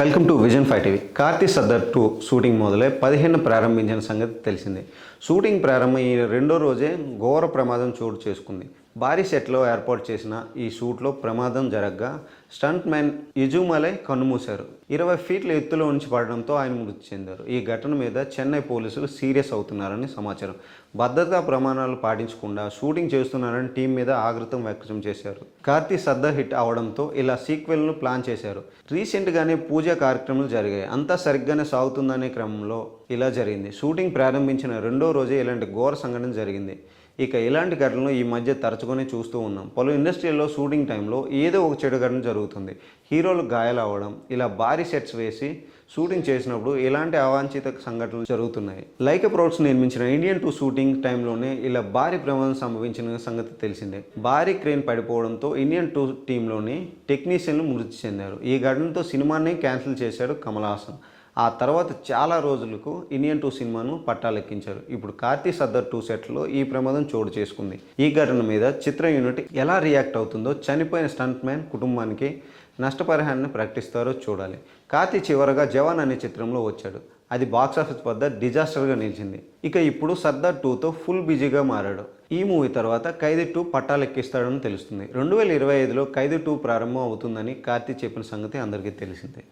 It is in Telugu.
Welcome to vision five TV. Karthi Sardar two shooting మొదలై పదిహేను ప్రారంభించిన సంగతి తెలిసిందే. షూటింగ్ ప్రారంభం ఈ రెండో రోజే ఘోర ప్రమాదం చోటు చేసుకుంది. భారీ సెట్లో ఏర్పాటు చేసిన ఈ షూట్లో ప్రమాదం జరగగా స్టంట్ మ్యాన్ ఇజుమలై కన్నుమూశారు. ఇరవై ఫీట్ల ఎత్తులో నుంచి పడడంతో ఆయన మృతి చెందారు. ఈ ఘటన మీద చెన్నై పోలీసులు సీరియస్ అవుతున్నారని సమాచారం. భద్రతా ప్రమాణాలు పాటించకుండా షూటింగ్ చేస్తున్నారని టీం మీద ఆగ్రతం వ్యక్తం చేశారు. కార్తీ సర్దార్ హిట్ అవడంతో ఇలా సీక్వెల్ను ప్లాన్ చేశారు. రీసెంట్గానే పూజా కార్యక్రమాలు జరిగాయి. అంతా సరిగ్గానే సాగుతుందనే క్రమంలో ఇలా జరిగింది. షూటింగ్ ప్రారంభించిన రెండో రోజే ఇలాంటి ఘోర సంఘటన జరిగింది. ఇక ఇలాంటి ఘటనలు ఈ మధ్య తరచుగానే చూస్తూ ఉన్నాం. పలు ఇండస్ట్రీల్లో షూటింగ్ టైంలో ఏదో ఒక చెడు ఘటన జరుగుతుంది. హీరోలు గాయాలవ్వడం ఇలా భారీ సెట్స్ వేసి షూటింగ్ చేసినప్పుడు ఇలాంటి అవాంఛిత సంఘటనలు జరుగుతున్నాయి. లైక్ ప్రౌడ్స్ నిర్మించిన ఇండియన్ టూ షూటింగ్ టైంలోనే ఇలా భారీ ప్రమాదం సంభవించిన సంగతి తెలిసిందే. భారీ క్రేన్ పడిపోవడంతో ఇండియన్ టూ టీంలోని టెక్నీషియన్లు మృతి చెందారు. ఈ ఘటనతో సినిమాని క్యాన్సిల్ చేశాడు కమల్ హాసన్. ఆ తర్వాత చాలా రోజులకు ఇండియన్ టూ సినిమాను పట్టాలెక్కించారు. ఇప్పుడు కార్తీ సర్దార్ టూ సెట్లో ఈ ప్రమాదం చోటు చేసుకుంది. ఈ ఘటన మీద చిత్ర యూనిట్ ఎలా రియాక్ట్ అవుతుందో చనిపోయిన స్టంట్ మ్యాన్ కుటుంబానికి నష్టపరిహారాన్ని ప్రకటిస్తారో చూడాలి. కార్తీ చివరగా జవాన్ అనే చిత్రంలో వచ్చాడు. అది బాక్సాఫీస్ వద్ద డిజాస్టర్గా నిలిచింది. ఇక ఇప్పుడు సర్దార్ టూతో ఫుల్ బిజీగా మారాడు. ఈ మూవీ తర్వాత ఖైదీ టూ పట్టాలెక్కిస్తాడని తెలుస్తుంది. రెండు వేల ఇరవై ఐదులో ఖైదీ టూ ప్రారంభం అవుతుందని కార్తీ చెప్పిన సంగతి అందరికీ తెలిసిందే.